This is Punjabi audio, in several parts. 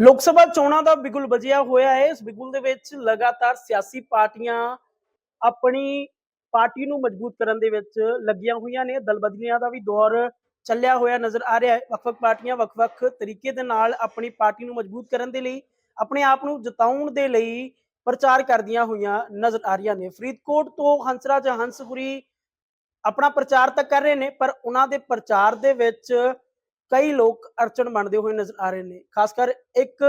ਲੋਕ ਸਭਾ ਚੋਣਾਂ ਦਾ ਬਿਗੁਲ ਵਜਿਆ ਹੋਇਆ ਹੈ। ਇਸ ਬਿਗੁਲ ਦੇ ਵਿੱਚ ਲਗਾਤਾਰ ਸਿਆਸੀ ਪਾਰਟੀਆਂ ਆਪਣੀ ਪਾਰਟੀ ਨੂੰ ਮਜ਼ਬੂਤ ਕਰਨ ਦੇ ਵਿੱਚ ਲੱਗੀਆਂ ਹੋਈਆਂ ਨੇ। ਦਲਬਦਲੀਆਂ ਦਾ ਵੀ ਦੌਰ ਚੱਲਿਆ ਹੋਇਆ ਨਜ਼ਰ ਆ ਰਿਹਾ ਹੈ। ਵੱਖ-ਵੱਖ ਪਾਰਟੀਆਂ ਵੱਖ-ਵੱਖ ਤਰੀਕੇ ਦੇ ਨਾਲ ਆਪਣੀ ਪਾਰਟੀ ਨੂੰ ਮਜ਼ਬੂਤ ਕਰਨ ਦੇ ਲਈ, ਆਪਣੇ ਆਪ ਨੂੰ ਜਿਤਾਉਣ ਦੇ ਲਈ ਪ੍ਰਚਾਰ ਕਰਦੀਆਂ ਹੋਈਆਂ ਨਜ਼ਰ ਆ ਰਹੀਆਂ ਨੇ। ਫਰੀਦਕੋਟ ਤੋਂ ਹੰਸਰਾਜ ਹੰਸਪੁਰੀ ਆਪਣਾ ਪ੍ਰਚਾਰ ਤਾਂ ਕਰ ਰਹੇ ਨੇ, ਪਰ ਉਹਨਾਂ ਦੇ ਪ੍ਰਚਾਰ ਦੇ ਵਿੱਚ ਕਈ ਲੋਕ ਅੜਚਣ ਬਣਦੇ ਹੋਏ ਨਜ਼ਰ ਆ ਰਹੇ ਨੇ। ਖਾਸ ਕਰ ਇੱਕ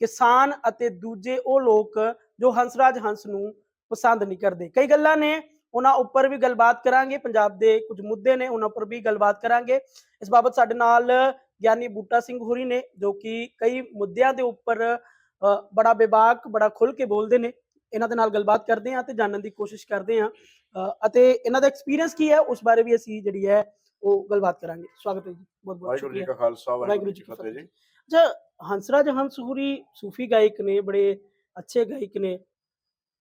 ਕਿਸਾਨ ਅਤੇ ਦੂਜੇ ਉਹ ਲੋਕ ਜੋ ਹੰਸਰਾਜ ਹੰਸ ਨੂੰ ਪਸੰਦ ਨਹੀਂ ਕਰਦੇ। ਕਈ ਗੱਲਾਂ ਨੇ ਉਹਨਾਂ ਉੱਪਰ ਵੀ ਗੱਲਬਾਤ ਕਰਾਂਗੇ। ਪੰਜਾਬ ਦੇ ਕੁਝ ਮੁੱਦੇ ਨੇ ਉਹਨਾਂ ਉੱਪਰ ਵੀ ਗੱਲਬਾਤ ਕਰਾਂਗੇ। ਇਸ ਬਾਬਤ ਸਾਡੇ ਨਾਲ ਗਿਆਨੀ ਬੂਟਾ ਸਿੰਘ ਹੋਰੀ ਨੇ ਜੋ ਕਿ ਕਈ ਮੁੱਦਿਆਂ ਦੇ ਉੱਪਰ ਬੜਾ ਬੇਬਾਕ ਬੜਾ ਖੁੱਲ ਕੇ ਬੋਲਦੇ ਨੇ। ਇਹਨਾਂ ਦੇ ਨਾਲ ਗੱਲਬਾਤ ਕਰਦੇ ਹਾਂ ਤੇ ਜਾਣਨ ਦੀ ਕੋਸ਼ਿਸ਼ ਕਰਦੇ ਹਾਂ। ਅ, ਅਤੇ ਇਹਨਾਂ ਦਾ ਐਕਸਪੀਰੀਅੰਸ ਕੀ ਹੈ? ਉਸ ਬਾਰੇ ਵੀ ਅਸੀਂ ਜਿਹੜੀ ਹੈ ਉਹ ਗੱਲਬਾਤ ਕਰਾਂਗੇ। ਸਵਾਗਤ ਹੈ ਜੀ। ਬਹੁਤ ਬਹੁਤ ਵਾਹਿਗੁਰੂ ਜੀ ਕਾ ਖਾਲਸਾ ਵਾਹਿਗੁਰੂ ਜੀ ਕੀ ਫਤਿਹ ਜੀ। ਅੱਛਾ ਹੰਸਰਾਜ ਹੰਸੂਰੀ ਸੂਫੀ ਗਾਇਕ ਨੇ ਬੜੇ ਅੱਛੇ ਗਾਇਕ ਨੇ।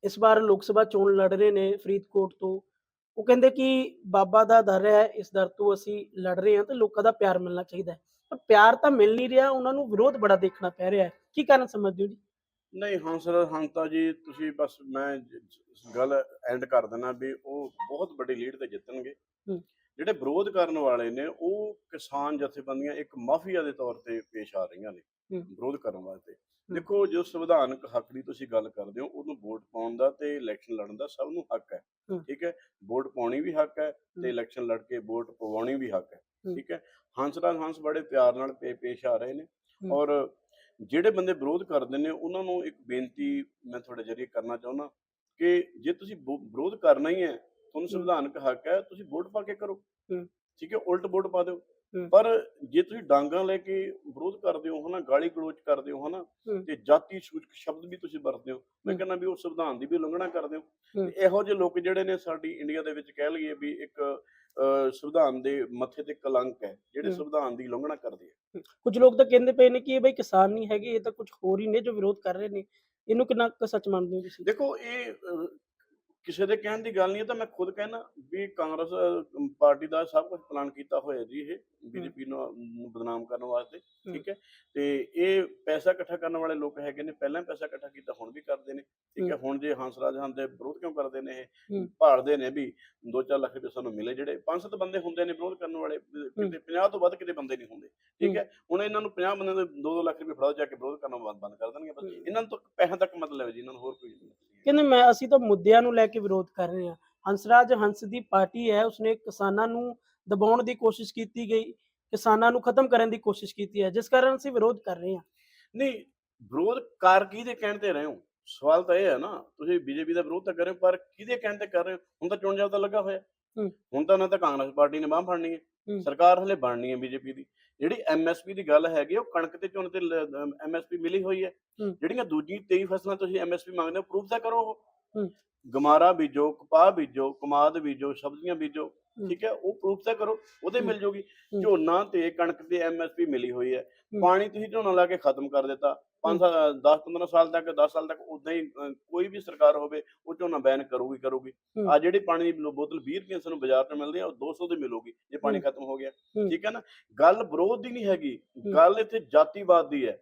ਇਸ ਵਾਰ ਲੋਕ ਸਭਾ ਚੋਣ ਲੜ ਰਹੇ ਨੇ ਫਰੀਦਕੋਟ ਤੋਂ। ਉਹ ਕਹਿੰਦੇ ਕਿ ਬਾਬਾ ਦਾ ਦਰ ਹੈ ਇਸ ਦਰ ਤੋਂ ਅਸੀਂ ਲੜ ਰਹੇ ਹਾਂ ਤੇ ਲੋਕਾਂ ਦਾ ਪਿਆਰ ਮਿਲਣਾ ਚਾਹੀਦਾ ਹੈ। ਪਰ ਪਿਆਰ ਤਾਂ ਮਿਲ ਨਹੀਂ ਰਿਹਾ ਉਹਨਾਂ ਨੂੰ ਵਿਰੋਧ ਬੜਾ ਦੇਖਣਾ ਪੈ ਰਿਹਾ ਹੈ। ਕੀ ਕਾਰਨ ਸਮਝਦੇ ਹੋ ਜੀ? ਨਹੀਂ ਹੰਸਰ ਹੰਤਾ ਜੀ ਤੁਸੀਂ ਬਸ ਮੈਂ ਗੱਲ ਐਂਡ ਕਰ ਦੇਣਾ ਵੀ ਉਹ ਬਹੁਤ ਵੱਡੀ ਲੀਡ ਤੇ ਜਿੱਤਣਗੇ। ਹੂੰ। ਜਿਹੜੇ ਵਿਰੋਧ ਕਰਨ ਵਾਲੇ ਨੇ ਉਹ ਕਿਸਾਨ ਜਥੇਬੰਦੀਆਂ ਇੱਕ ਮਾਫੀਆ ਦੇ ਤੌਰ ਤੇ ਪੇਸ਼ ਆ ਰਹੀਆਂ ਨੇ। ਵਿਰੋਧ ਕਰਨ ਵਾਸਤੇ ਦੇਖੋ ਜੋ ਸੰਵਿਧਾਨਕ ਹੱਕ ਦੀ ਤੁਸੀਂ ਗੱਲ ਕਰਦੇ ਹੋ ਉਹਨੂੰ ਵੋਟ ਪਾਉਣ ਦਾ ਤੇ ਇਲੈਕਸ਼ਨ ਲੜਨ ਦਾ ਸਭ ਨੂੰ ਹੱਕ ਹੈ। ਠੀਕ ਹੈ ਵੋਟ ਪਾਉਣੀ ਵੀ ਹੱਕ ਹੈ। ਤੇ ਇਲੈਕਸ਼ਨ ਲੜ ਕੇ ਵੋਟ ਪਵਾਉਣੀ ਵੀ ਹੱਕ ਹੈ। ਠੀਕ ਹੈ ਹੰਸਰਾਜ ਹੰਸ ਬੜੇ ਪਿਆਰ ਨਾਲ ਪੇਸ਼ ਆ ਰਹੇ ਨੇ। ਔਰ ਜਿਹੜੇ ਬੰਦੇ ਵਿਰੋਧ ਕਰਦੇ ਨੇ ਉਹਨਾਂ ਨੂੰ ਇੱਕ ਬੇਨਤੀ ਮੈਂ ਤੁਹਾਡੇ ਜਰੀਏ ਕਰਨਾ ਚਾਹੁੰਦਾ ਕਿ ਜੇ ਤੁਸੀਂ ਵਿਰੋਧ ਕਰਨਾ ਹੀ ਹੈ ਤੁਹਾਨੂੰ ਸੰਵਿਧਾਨਕ ਹੱਕ ਹੈ ਤੁਸੀਂ ਵੋਟ ਪਾ ਕੇ ਕਰੋ। ਠੀਕ ਹੈ ਉਲਟ ਵੋਟ ਪਾ ਦਿਓ। ਪਰ ਜੇ ਤੁਸੀਂ ਡਾਂਗਾ ਲੈ ਕੇ ਵਿਰੋਧ ਕਰਦੇ ਹੋ ਹਨਾ ਗਾਲੀ ਗਲੋਚ ਕਰਦੇ ਹੋ ਹਨਾ। ਤੇ ਜਾਤੀ ਸੂਚਕ ਸ਼ਬਦ ਵੀ ਤੁਸੀਂ ਵਰਤਦੇ ਹੋ ਮੈਂ। ਕਹਿੰਦਾ ਵੀ ਉਹ ਸੰਵਿਧਾਨ ਦੀ ਵੀ ਉਲੰਘਣਾ ਕਰਦੇ ਹੋ ਇਹੋ ਜਿਹੇ ਲੋਕ ਜਿਹੜੇ ਨੇ ਸਾਡੀ ਇੰਡੀਆ ਦੇ ਵਿੱਚ ਕਹਿ ਲਈਏ ਵੀ ਇੱਕ ਸੰਵਿਧਾਨ ਦੇ ਮੱਥੇ ਤੇ ਕਲੰਕ ਹੈ ਜਿਹੜੇ। ਸੰਵਿਧਾਨ ਦੀ ਉਲੰਘਣਾ ਕਰਦੇ ਆ ਕੁਝ ਲੋਕ ਤਾਂ ਕਹਿੰਦੇ ਪਏ ਨੇ ਕਿ ਇਹ ਬਈ ਕਿਸਾਨ ਨਹੀਂ ਹੈਗੇ ਇਹ ਤਾਂ ਕੁਝ ਹੋਰ ਹੀ ਨੇ ਜੋ ਵਿਰੋਧ ਕਰ ਰਹੇ ਨੇ ਇਹਨੂੰ ਕਿੰਨਾ ਸੱਚ ਮੰਨਦੇ ਹੋ ਤੁਸੀਂ ਦੇਖੋ ਇਹ ਕਿਸੇ ਦੇ ਕਹਿਣ ਦੀ ਗੱਲ ਨਹੀਂ ਹੈ ਤਾਂ ਮੈਂ ਖੁਦ ਕਹਿਣਾ ਵੀ ਕਾਂਗਰਸ ਅਹ, ਪਾਰਟੀ ਦਾ ਸਭ ਕੁਝ ਪਲਾਨ ਕੀਤਾ ਹੋਇਆ ਜੀ ਇਹ ਬੀਜੇਪੀ ਨੂੰ ਬਦਨਾਮ ਕਰਨ ਵਾਸਤੇ ਠੀਕ ਹੈ? ਤੇ ਇਹ ਪੈਸਾ ਇਕੱਠਾ ਕਰਨ ਵਾਲੇ ਲੋਕ ਹੈਗੇ ਨੇ ਪਹਿਲਾਂ ਪੈਸਾ ਇਕੱਠਾ ਕੀਤਾ ਹੁਣ ਵੀ ਕਰਦੇ ਨੇ ਠੀਕ ਹੈ? ਹੁਣ ਜੇ ਹੰਸ ਦੇ ਵਿਰੋਧ ਕਿਉਂ ਕਰਦੇ ਨੇ ਇਹ? ਹੂੰ। ਭਾਲਦੇ ਨੇ ਵੀ 2-4 ਲੱਖ ਰੁਪਏ ਸਾਨੂੰ ਮਿਲੇ ਜਿਹੜੇ ਪੰਜ ਸੱਤ ਬੰਦੇ ਹੁੰਦੇ ਨੇ ਵਿਰੋਧ ਕਰਨ ਵਾਲੇ ਅਹ, ਕਿਤੇ 50 ਤੋਂ ਵੱਧ ਕਿਤੇ ਬੰਦੇ ਨਹੀਂ ਹੁੰਦੇ ਠੀਕ ਹੂੰ। ਹੁਣ ਇਹਨਾਂ ਨੂੰ 50 ਬੰਦੇ ਦੇ 2-2 ਲੱਖ ਰੁਪਏ ਫੜਾਓ ਜਾ ਕੇ ਵਿਰੋਧ ਕਰਨਾ ਬੰਦ ਬੰਦ ਕਰ ਦੇਣਗੇ ਬਸ ਹੂੰ। ਇਹਨਾਂ ਨੂੰ ਤਾਂ ਪੈਸਿਆਂ ਤੱਕ ਮਤਲਬ ਹੈ ਜੀ ਇਹਨਾਂ ਨੂੰ ਹੋਰ ਕੋਈ ਨਹੀਂ। ਕਹਿੰਦੇ ਮੈਂ ਅਸੀਂ ਤਾਂ ਮੁੱਦਿਆਂ ਨੂੰ ਲੈ ਕੇ ਵਿਰੋਧ ਕਰ ਰਹੇ ਹਾਂ। ਹੰਸਰਾਜ ਹੰਸ ਦੀ ਪਾਰਟੀ ਹੈ ਉਸਨੇ ਕਿਸਾਨਾਂ ਨੂੰ ਦਬਾਉਣ ਦੀ ਕੋਸ਼ਿਸ਼ ਕੀਤੀ ਗਈ ਕਿਸਾਨਾਂ ਨੂੰ ਖਤਮ ਕਰਨ ਦੀ ਕੋਸ਼ਿਸ਼ ਕੀਤੀ ਹੈ ਜਿਸ ਕਾਰਨ ਅਸੀਂ ਵਿਰੋਧ ਕਰ ਰਹੇ ਹਾਂ। ਨਹੀਂ ਵਿਰੋਧ ਕਰ ਕਿਹਦੇ ਕਹਿਣ ਤੇ ਰਹੇ ਹੋ? ਸਵਾਲ ਤਾਂ ਇਹ ਹੈ ਨਾ ਤੁਸੀਂ ਬੀਜੇਪੀ ਦਾ ਵਿਰੋਧ ਤਾਂ ਕਰ ਰਹੇ ਹੋ ਪਰ ਕਿਹਦੇ ਕਹਿਣ ਤੇ ਕਰ ਰਹੇ ਹੋ? ਹੁਣ ਤਾਂ ਚੋਣ ਜਾਬਤਾ ਲੱਗਾ ਹੋਇਆ। ਹੁਣ ਤਾਂ ਨਾ ਤਾਂ ਕਾਂਗਰਸ ਪਾਰਟੀ ਨੇ ਬਾਹ ਫੜਨੀ ਹੂੰ। ਸਰਕਾਰ ਹਲੇ ਬਣਨੀ ਹੈ ਬੀਜੇਪੀ ਦੀ। ਜਿਹੜੀ ਐਮਐਸਪੀ ਦੀ ਗੱਲ ਹੈਗੀ ਉਹ ਕਣਕ ਤੇ ਝੋਨੇ ਤੇ ਐਮਐਸਪੀ ਮਿਲੀ ਹੋਈ ਹੈ। ਜਿਹੜੀਆਂ ਦੂਜੀ 23 ਫਸਲਾਂ ਤੁਸੀਂ ਐਮਐਸਪੀ ਮੰਗਦੇ ਹੋ ਪ੍ਰੂਫ ਤਾਂ ਕਰੋ ਉਹ। ਗਮਾਰਾ ਬੀਜੋ ਕਪਾਹ ਬੀਜੋ ਕਮਾਦ ਬੀਜੋ ਸਬਜ਼ੀਆਂ ਬੀਜੋ। ਠੀਕ ਹੈ ਉਹ ਪ੍ਰੂਫ ਤਾਂ ਕਰੋ ਉਹਦੇ। ਮਿਲ ਜੂਗੀ। ਝੋਨਾ ਤੇ ਕਣਕ ਤੇ ਐਮਐਸਪੀ ਮਿਲੀ ਹੋਈ ਹੈ। ਪਾਣੀ ਤੁਸੀਂ ਝੋਨਾ ਲਾ ਕੇ ਖਤਮ ਕਰ ਦਿੱਤਾ 5 10 15 ਸਾਲ ਤੱਕ 10 ਸਾਲ ਤੱਕ ਉਦਾਂ ਹੀ ਕੋਈ ਵੀ ਸਰਕਾਰ ਹੋਵੇ ਉਹ ਝੋਨਾ ਬੈਨ ਕਰੂਗੀ ਕਰੂਗੀ। ਆ ਜਿਹੜੀ ਪਾਣੀ ਦੀ ਬੋਤਲ 20 ਰੁਪਏ ਸਾਨੂੰ ਬਾਜ਼ਾਰ 'ਚ ਮਿਲਦੀ ਆ ਉਹ 200 ਦੀ ਮਿਲੂਗੀ ਜੇ ਪਾਣੀ। ਖਤਮ ਹੋ ਗਿਆ। ਠੀਕ ਹੈ ਨਾ ਗੱਲ ਵਿਰੋਧ ਦੀ ਨਹੀਂ ਹੈਗੀ। ਗੱਲ ਇੱਥੇ ਜਾਤੀਵਾਦ ਦੀ ਹੂੰ।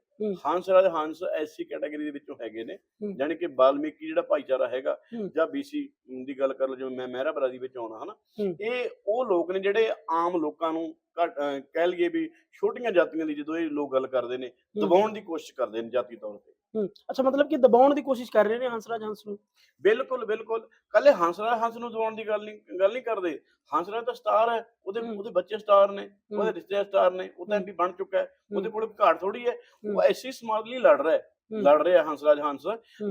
ਹੰਸ ਰਾਜ ਹੰਸ ਐਸੀ ਕੈਟਾਗਰੀ ਦੇ ਵਿੱਚੋਂ ਹੈਗੇ ਨੇ। ਯਾਨੀ ਕਿ ਬਾਲਮੀਕੀ ਜਿਹੜਾ ਭਾਈਚਾਰਾ ਹੈਗਾ। ਜਾਂ ਬੀਸੀ ਦੀ ਗੱਲ ਕਰ ਲਓ ਜਿਵੇਂ ਮੈਂ ਮਹਿਰਾ ਬਰਾਦੀ ਵਿੱਚ ਆਉਣਾ ਹਨਾ। ਇਹ ਉਹ ਲੋਕ ਨੇ ਜਿਹੜੇ ਆਮ ਲੋਕਾਂ ਨੂੰ ਕਹਿ ਲਈਏ ਵੀ ਛੋਟੀਆਂ ਜਾਤੀਆਂ ਦੀ ਜਦੋਂ ਇਹ ਲੋਕ ਗੱਲ ਕਰਦੇ ਨੇ ਦਬਾਉਣ ਦੀ ਕੋਸ਼ਿਸ਼ ਕਰਦੇ ਨੇ ਜਾਤੀ ਤੌਰ ਤੇ ਹੂੰ ਅੱਛਾ ਮਤਲਬ ਕਿ ਦਬਾਉਣ ਦੀ ਕੋਸ਼ਿਸ਼ ਕਰ ਰਹੇ ਨੇ ਹੰਸਰਾਜ ਹੰਸ ਨੂੰ ਬਿਲਕੁਲ ਬਿਲਕੁਲ ਕੱਲੇ ਹੰਸਰਾਜ ਹੰਸ ਨੂੰ ਦਬਾਉਣ ਦੀ ਗੱਲ ਨਹੀਂ ਗੱਲ ਨਹੀਂ ਕਰਦੇ ਹੰਸਰਾਜ ਤਾਂ ਸਟਾਰ ਹੈ ਉਹਦੇ। ਉਹਦੇ ਬੱਚੇ ਸਟਾਰ ਨੇ ਉਹਦੇ ਰਿਸ਼ਤੇਦਾਰ ਸਟਾਰ ਨੇ ਉਹ ਤਾਂ। ਐਮਪੀ ਬਣ ਚੁੱਕਾ ਹੈ ਉਹਦੇ ਕੋਲ ਘਾਟ ਥੋੜੀ ਹੈ ਉਹ। ਐਸੀ ਸਮਾਜ ਲਈ ਲੜ ਰਿਹਾ ਹੈ। ਲੜ ਰਿਹਾ ਹੰਸਰਾਜ ਹੰਸ।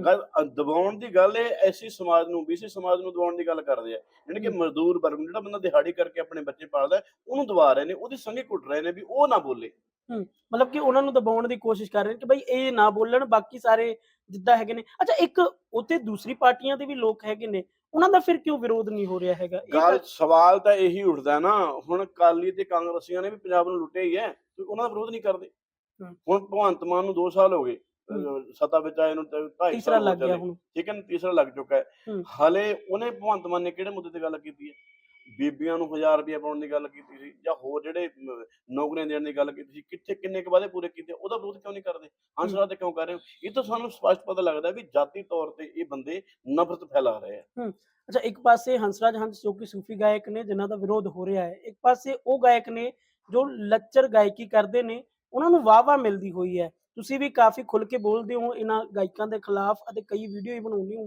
ਗੱਲ ਦਬਾਉਣ ਦੀ ਗੱਲ ਇਹ ਐਸੀ ਸਮਾਜ ਨੂੰ ਬੀਸੀ ਸਮਾਜ ਨੂੰ ਦਬਾਉਣ ਦੀ ਗੱਲ ਕਰਦੇ ਆ ਯਾਨੀ ਕਿ। ਮਜ਼ਦੂਰ ਵਰਗ ਜਿਹੜਾ ਬੰਦਾ ਦਿਹਾੜੀ ਕਰਕੇ ਆਪਣੇ ਬੱਚੇ ਪਾਲਦਾ ਉਹਨੂੰ ਦਬਾ ਰਹੇ ਨੇ ਉਹਦੀ ਸੰਗੀ ਕੁੱਟ ਰਹੇ ਨੇ ਵੀ ਉਹ ਨਾ ਬੋਲੇ ਮਤਲਬ ਕਿ ਉਹਨਾਂ ਨੂੰ ਦਬਾਉਣ ਦੀ ਕੋਸ਼ਿਸ਼ ਕਰ ਰਹੇ ਨੇ ਕਿ ਭਾਈ ਇਹ ਨਾ ਬੋਲਣ ਬਾਕੀ ਸਾਰੇ ਜਿੱਦਾਂ ਹੈਗੇ ਨੇ। ਅੱਛਾ ਇੱਕ ਉੱਥੇ ਦੂਸਰੀ ਪਾਰਟੀਆਂ ਦੇ ਵੀ ਲੋਕ ਹੈਗੇ ਨੇ ਉਹਨਾਂ ਦਾ ਫਿਰ ਕਿਉਂ ਵਿਰੋਧ ਨਹੀਂ ਹੋ ਰਿਹਾ ਹੈਗਾ? ਇਹ ਗੱਲ ਸਵਾਲ ਤਾਂ ਇਹੀ ਉੱਠਦਾ ਨਾ ਹੁਣ ਕਾਲੀ ਤੇ ਕਾਂਗਰਸੀਆਂ ਨੇ ਵੀ ਪੰਜਾਬ ਨੂੰ ਲੁੱਟਿਆ ਹੀ ਹੈ ਤੇ ਉਹਨਾਂ ਦਾ ਵਿਰੋਧ ਨਹੀਂ ਕਰਦੇ। ਹੁਣ ਭਗਵੰਤ ਮਾਨ ਨੂੰ 2 ਸਾਲ ਹੋ ਗਏ ਸੱਤਾ ਵਿੱਚ ਆਏ ਨੂੰ 2.5 ਤੀਸਰਾ ਸਾਲ ਲੱਗ ਗਿਆ ਹੁਣ। ਠੀਕ ਹੈ ਤੀਸਰਾ ਲੱਗ ਚੁੱਕਾ ਹੈ। ਹੂੰ। ਹਲੇ ਉਹਨੇ ਭਗਵੰਤ ਮਾਨ ਨੇ ਕਿਹੜੇ ਮੁੱਦੇ ਤੇ ਗੱਲ ਕੀਤੀ ਹੈ? ਬੀਬੀਆਂ ਨੂੰ 1000 ਰੁਪਏ ਪਾਉਣ ਦੀ ਗੱਲ ਕੀਤੀ ਸੀ ਜਾਂ ਹੋਰ ਜਿਹੜੇ ਨੌਕਰੀਆਂ ਦੇਣ ਦੀ ਗੱਲ ਕੀਤੀ ਸੀ, ਕਿੱਥੇ ਕਿੰਨੇ ਕੁ ਵਾਅਦੇ ਪੂਰੇ ਕੀਤੇ, ਉਹਦਾ ਵਿਰੋਧ ਕਿਉਂ ਨਹੀਂ ਕਰਦੇ? ਹੰਸਰਾਜ ਤੇ ਕਿਉਂ ਕਰ ਰਹੇ ਹੋ? ਇਹ ਤਾਂ ਸਾਨੂੰ ਸਪਸ਼ਟ ਪਤਾ ਲੱਗਦਾ ਵੀ ਜਾਤੀ ਤੌਰ ਤੇ ਇਹ ਬੰਦੇ ਨਫ਼ਰਤ ਫੈਲਾ ਰਹੇ ਆ। ਅੱਛਾ, ਇੱਕ ਪਾਸੇ ਹੰਸਰਾਜ ਹੰਸ ਜੋ ਕਿ ਸੂਫੀ ਗਾਇਕ ਨੇ, ਜਿਨ੍ਹਾਂ ਦਾ ਵਿਰੋਧ ਹੋ ਰਿਹਾ ਹੈ, ਇੱਕ ਪਾਸੇ ਉਹ ਗਾਇਕ ਨੇ ਜੋ ਲੱਚਰ ਗਾਇਕੀ ਕਰਦੇ ਨੇ, ਉਹਨਾਂ ਨੂੰ ਵਾਹ-ਵਾਹ ਮਿਲਦੀ ਹੋਈ ਹੈ। ਤੁਸੀਂ ਵੀ ਕਾਫੀ ਖੁੱਲ ਕੇ ਬੋਲਦੇ ਹੋ ਇਹਨਾਂ ਗਾਇਕਾਂ ਦੇ ਖਿਲਾਫ ਅਤੇ ਕਈ ਵੀਡੀਓ ਵੀ ਬਣਾਉਂਦੇ ਹੋ।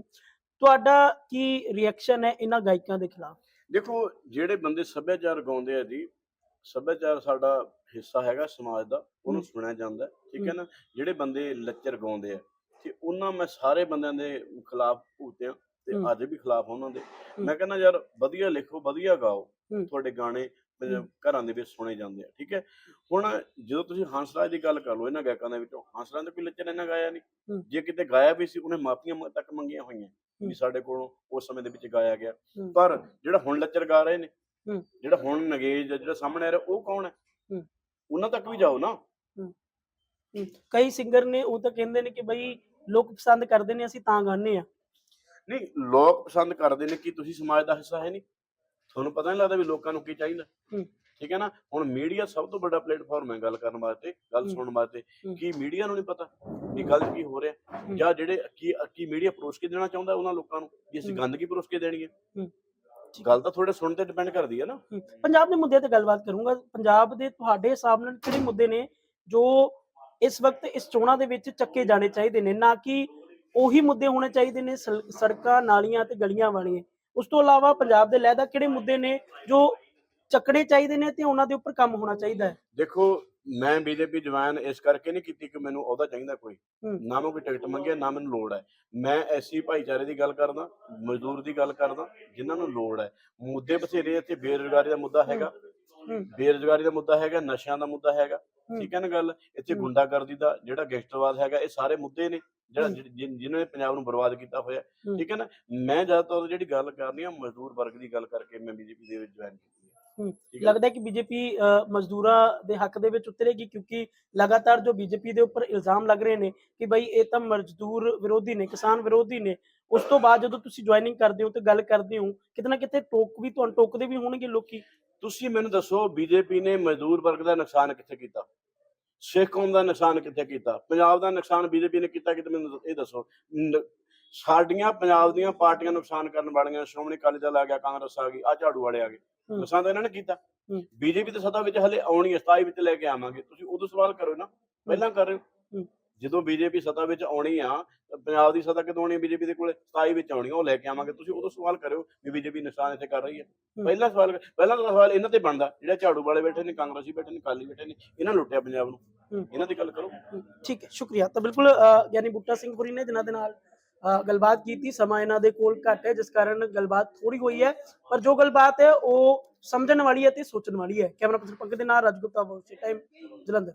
ਤੁਹਾਡਾ ਕੀ ਰਿਐਕਸ਼ਨ ਹੈ ਇਹਨਾਂ ਗਾਇਕਾਂ ਦੇ ਖਿਲਾਫ? ਦੇਖੋ ਜਿਹੜੇ ਬੰਦੇ ਸੱਭਿਆਚਾਰ ਗਾਉਂਦੇ ਆ ਜੀ ਸੱਭਿਆਚਾਰ ਸਾਡਾ ਹਿੱਸਾ ਹੈਗਾ ਸਮਾਜ ਦਾ ਉਹਨੂੰ। ਸੁਣਿਆ ਜਾਂਦਾ ਠੀਕ ਹੈ। ਨਾ ਜਿਹੜੇ ਬੰਦੇ ਲੱਚਰ ਗਾਉਂਦੇ ਆ ਤੇ ਉਹਨਾਂ ਮੈਂ ਸਾਰੇ ਬੰਦਿਆਂ ਦੇ ਖਿਲਾਫ ਭੂਤਿਆਂ ਤੇ। ਅੱਜ ਵੀ ਖਿਲਾਫ ਉਹਨਾਂ ਦੇ। ਮੈਂ ਕਹਿੰਦਾ ਯਾਰ ਵਧੀਆ ਲਿਖੋ ਵਧੀਆ ਗਾਓ। ਤੁਹਾਡੇ ਗਾਣੇ। ਘਰਾਂ ਦੇ ਵਿੱਚ ਸੁਣੇ ਜਾਂਦੇ ਆ ਠੀਕ ਹੈ ਹੁਣ ਜਦੋਂ ਤੁਸੀਂ ਹੰਸਰਾਜ ਦੀ ਗੱਲ ਕਰ ਲਓ ਇਹਨਾਂ ਗਾਇਕਾਂ ਦੇ ਵਿੱਚੋਂ ਹੰਸਰਾਜ ਦਾ ਕੋਈ ਲੱਚਰ ਇਹਨਾਂ ਗਾਇਆ ਨਹੀਂ। ਜੇ ਕਿਤੇ ਗਾਇਆ ਵੀ ਸੀ ਉਹਨੇ ਮਾਫੀਆਂ ਤੱਕ ਮੰਗੀਆਂ ਹੋਈਆਂ। ਵੀ ਸਾਡੇ ਕੋਲੋਂ ਉਸ ਸਮੇਂ ਦੇ ਵਿੱਚ ਗਾਇਆ ਗਿਆ। ਪਰ ਜਿਹੜਾ ਹੁਣ ਲੱਚਰ ਗਾ ਰਹੇ ਨੇ। ਜਿਹੜਾ ਹੁਣ ਨਗੇਜ ਜਿਹੜਾ ਸਾਹਮਣੇ ਆ ਰਿਹਾ ਉਹ ਕੌਣ ਹੈ। ਉਹਨਾਂ ਤੱਕ ਵੀ ਜਾਓ ਨਾ। ਕਈ ਸਿੰਗਰ ਨੇ ਉਹ ਤਾਂ ਕਹਿੰਦੇ ਨੇ ਕਿ ਬਈ ਲੋਕ ਪਸੰਦ ਕਰਦੇ ਨੇ ਅਸੀਂ ਤਾਂ ਗਾਉਂਦੇ ਆ ਨਹੀਂ ਲੋਕ ਪਸੰਦ ਕਰਦੇ ਨੇ ਕਿ ਤੁਸੀਂ ਸਮਾਜ ਦਾ ਹਿੱਸਾ ਹੈ ਨਹੀਂ। ਤੁਹਾਨੂੰ ਪਤਾ ਨਹੀਂ ਲੱਗਦਾ ਵੀ ਲੋਕਾਂ ਨੂੰ ਕੀ ਚਾਹੀਦਾ। ਠੀਕ ਹੈ ਨਾ? ਹੁਣ ਮੀਡੀਆ ਸਭ ਤੋਂ ਵੱਡਾ ਪਲੇਟਫਾਰਮ ਹੈ ਗੱਲ ਕਰਨ ਵਾਸਤੇ ਗੱਲ। ਸੁਣਨ ਵਾਸਤੇ। ਕੀ ਮੀਡੀਆ ਨੂੰ ਨਹੀਂ ਪਤਾ ਕਿ ਗੱਲ ਕੀ ਹੋ ਰਿਹਾ। ਜਾਂ ਜਿਹੜੇ ਕੀ ਕੀ ਮੀਡੀਆ ਪਰੋਸ ਕੇ ਦੇਣਾ ਚਾਹੁੰਦਾ ਉਹਨਾਂ ਲੋਕਾਂ ਨੂੰ ਵੀ ਅਸੀਂ। ਗੰਦਗੀ ਪਰੋਸ ਕੇ ਦੇਣੀ ਹੈ? ਗੱਲ ਤਾਂ ਥੋੜੇ ਸੁਣ ਤੇ ਡਿਪੈਂਡ ਕਰਦੀ ਹੈ ਨਾ। ਪੰਜਾਬ ਦੇ ਮੁੱਦੇ ਤੇ ਗੱਲਬਾਤ ਕਰੂੰਗਾ। ਪੰਜਾਬ ਦੇ ਤੁਹਾਡੇ ਹਿਸਾਬ ਨਾਲ ਕਿਹੜੇ ਮੁੱਦੇ ਨੇ ਜੋ ਇਸ ਵਕਤ ਇਸ ਚੋਣਾਂ ਦੇ ਵਿੱਚ ਚੱਕੇ ਜਾਣੇ ਚਾਹੀਦੇ ਨੇ? ਨਾ ਕਿ ਉਹੀ ਮੁੱਦੇ ਹੋਣੇ ਚਾਹੀਦੇ ਨੇ ਸੜਕਾਂ ਨਾਲੀਆਂ ਤੇ ਗਲੀਆਂ ਵਾਲੀਆਂ। ਉਸ ਤੋਂ ਇਲਾਵਾ ਪੰਜਾਬ ਦੇ ਲਹਿਦਾ ਕਿਹੜੇ ਮੁੱਦੇ ਨੇ ਜੋ ਚੱਕਣੇ ਚਾਹੀਦੇ ਨੇ ਤੇ ਉਹਨਾਂ ਦੇ ਉੱਪਰ ਕੰਮ ਹੋਣਾ ਚਾਹੀਦਾ ਹੈ। ਦੇਖੋ ਮੈਂ ਬੀਜੇਪੀ ਜਵਾਨ ਇਸ ਕਰਕੇ ਨਹੀਂ ਕੀਤੀ ਕਿ ਮੈਨੂੰ ਉਹਦਾ ਚਾਹੀਦਾ ਕੋਈ। ਨਾ ਮੈਂ ਕੋਈ ਟਿਕਟ ਮੰਗਿਆ ਨਾ ਮੈਨੂੰ ਲੋੜ ਹੈ। ਮੈਂ ਐਸੀ ਭਾਈਚਾਰੇ ਦੀ ਗੱਲ ਕਰਦਾ ਮਜ਼ਦੂਰ ਦੀ ਗੱਲ ਕਰਦਾ ਜਿਨ੍ਹਾਂ ਨੂੰ ਲੋੜ ਹੈ। ਮੁੱਦੇ ਬਥੇਰੇ ਇੱਥੇ ਬੇਰੁਜ਼ਗਾਰੀ ਦਾ ਮੁੱਦਾ ਹੈਗਾ। ਬੇਰੁਜ਼ਗਾਰੀ ਦਾ ਮੁੱਦਾ ਹੈਗਾ ਨਸ਼ਿਆਂ ਦਾ ਮੁੱਦਾ ਹੈਗਾ। ਠੀਕ ਹੈ ਨਾ ਗੱਲ? ਇੱਥੇ। ਗੁੰਡਾਗਰਦੀ ਦਾ ਜਿਹੜਾ ਗੈਂਗਸਟਰਵਾਦ ਹੈਗਾ ਇਹ ਸਾਰੇ ਮੁੱਦੇ ਨੇ ਜਿਹੜਾ ਹਮ। ਜਿ- ਜਿ- ਜਿਨ੍ਹਾਂ ਨੇ ਪੰਜਾਬ ਨੂੰ ਬਰਬਾਦ ਕੀਤਾ ਹੋਇਆ। ਠੀਕ ਹੈ ਨਾ? ਮੈਂ ਜ਼ਿਆਦਾਤਰ ਜਿਹੜੀ ਗੱਲ ਕਰਨੀ ਆ ਮਜ਼ਦੂਰ ਵਰਗ ਦੀ ਗੱਲ ਕਰਕੇ ਮੈਂ ਬੀਜੇਪੀ ਦੇ ਵਿੱਚ ਜੁਆਇਨ ਕੀਤੀ। ਠੀਕ ਹੈ। ਲੱਗਦਾ ਹੈ ਕਿ ਬੀਜੇਪੀ ਮਜ਼ਦੂਰਾਂ ਦੇ ਹੱਕ ਦੇ ਵਿੱਚ ਉਤਰੇਗੀ ਕਿਉਂਕਿ ਲਗਾਤਾਰ ਜੋ ਬੀਜੇਪੀ ਦੇ ਉੱਪਰ ਇਲਜ਼ਾਮ ਲੱਗ ਰਹੇ ਨੇ ਕਿ ਬਈ ਇਹ ਤਾਂ ਮਜ਼ਦੂਰ ਵਿਰੋਧੀ ਨੇ ਕਿਸਾਨ ਵਿਰੋਧੀ ਨੇ ਉਸ ਤੋਂ ਬਾਅਦ ਜਦੋਂ ਤੁਸੀਂ ਜੁਆਇਨਿੰਗ ਕਰਦੇ ਹੋ ਤੇ ਗੱਲ ਕਰਦੇ ਹੋ ਕਿਤੇ ਨਾ ਕਿਤੇ ਟੋਕ ਵੀ ਤੁਹਾਨੂੰ ਟੋਕਦੇ ਵੀ ਹੋਣਗੇ ਲੋਕੀ। ਤੁਸੀਂ ਮੈਨੂੰ ਦੱਸੋ ਬੀਜੇਪੀ ਨੇ ਮਜ਼ਦੂਰ ਵਰਗ ਦਾ ਨੁਕਸਾਨ ਕਿੱਥੇ ਕੀਤਾ? ਸਿੱਖ ਕੌਮ ਦਾ ਨੁਕਸਾਨ ਕਿੱਥੇ ਕੀਤਾ? ਪੰਜਾਬ ਦਾ ਨੁਕਸਾਨ ਬੀਜੇਪੀ ਨੇ ਕੀਤਾ ਕਿਤੇ ਮੈਨੂੰ ਇਹ ਦੱਸੋ? ਨ- ਸਾਡੀਆਂ ਪੰਜਾਬ ਦੀਆਂ ਪਾਰਟੀਆਂ ਨੁਕਸਾਨ ਕਰਨ ਵਾਲੀਆਂ ਸ਼੍ਰੋਮਣੀ ਅਕਾਲੀ ਦਲ ਆ ਗਿਆ ਕਾਂਗਰਸ ਆ ਗਈ ਆ ਝਾੜੂ ਵਾਲੇ ਆ ਗਏ। ਨੁਕਸਾਨ ਤਾਂ ਇਹਨਾਂ ਨੇ ਕੀਤਾ। ਬੀਜੇਪੀ ਤੇ ਸਦਾ ਵਿੱਚ ਹਲੇ ਆਉਣੀ ਹੈ 27 ਵਿੱਚ ਲੈ ਕੇ ਆਵਾਂਗੇ। ਤੁਸੀਂ ਉਦੋਂ ਸਵਾਲ ਕਰੋ ਨਾ ਪਹਿਲਾਂ ਕਰ ਰਹੇ ਹੋ। ਹੂੰ। ਜਦੋਂ ਬੀਜੇਪੀ ਸਤਾ ਵਿੱਚ ਆਉਣੀ ਆ ਪੰਜਾਬ ਦੀ ਸਤਾ ਕਿਦੋਂ ਆਉਣੀ ਹੈ ਬੀਜੇਪੀ ਦੇ ਕੋਲੇ 27 ਵਿੱਚ ਆਉਣੀ ਆ, ਉਹ ਲੈ ਕੇ ਆਵਾਂਗੇ। ਤੁਸੀਂ ਉਦੋਂ ਸਵਾਲ ਕਰਿਓ ਵੀ ਬੀਜੇਪੀ ਨੁਕਸਾਨ ਇੱਥੇ ਕਰ ਰਹੀ ਹੈ। ਪਹਿਲਾ ਸਵਾਲ ਪਹਿਲਾਂ ਤਾਂ ਸਵਾਲ ਇਹਨਾਂ ਤੇ ਬਣਦਾ। ਜਿਹੜਾ ਝਾੜੂ ਵਾਲੇ ਬੈਠੇ ਨੇ ਕਾਂਗਰਸੀ ਬੈਠੇ ਨੇ ਕਾਲੀ ਬੈਠੇ ਨੇ ਇਹਨਾਂ ਲੁੱਟਿਆ ਪੰਜਾਬ ਨੂੰ। ਇਹਨਾਂ ਦੀ ਗੱਲ ਕਰੋ। ਠੀਕ ਹੈ ਸ਼ੁਕਰੀਆ। ਤਾਂ ਬਿਲਕੁਲ ਯਾਨੀ ਬੁੱਟਾ ਸਿੰਘ ਹੋਰੀ ਨੇ ਜਿਨ੍ਹਾਂ ਦੇ ਨਾਲ ਗੱਲਬਾਤ ਕੀਤੀ, ਸਮਾਂ ਇਹਨਾਂ ਦੇ ਕੋਲ ਘੱਟ ਹੈ, ਜਿਸ ਕਾਰਨ ਗੱਲਬਾਤ ਥੋੜੀ ਹੋਈ ਹੈ, ਪਰ ਜੋ ਗੱਲਬਾਤ ਹੈ ਉਹ ਸਮਝਣ ਵਾਲੀ ਹੈ ਤੇ ਸੋਚਣ ਵਾਲੀ ਹੈ। ਕੈਮਰਾ ਪਰਸਨ ਪੰਕਜ ਦੇ ਨਾਲ ਰਾਜਗੁਪਤਾ ਵਾਚ ਟਾਈਮ ਜਲੰਧਰ।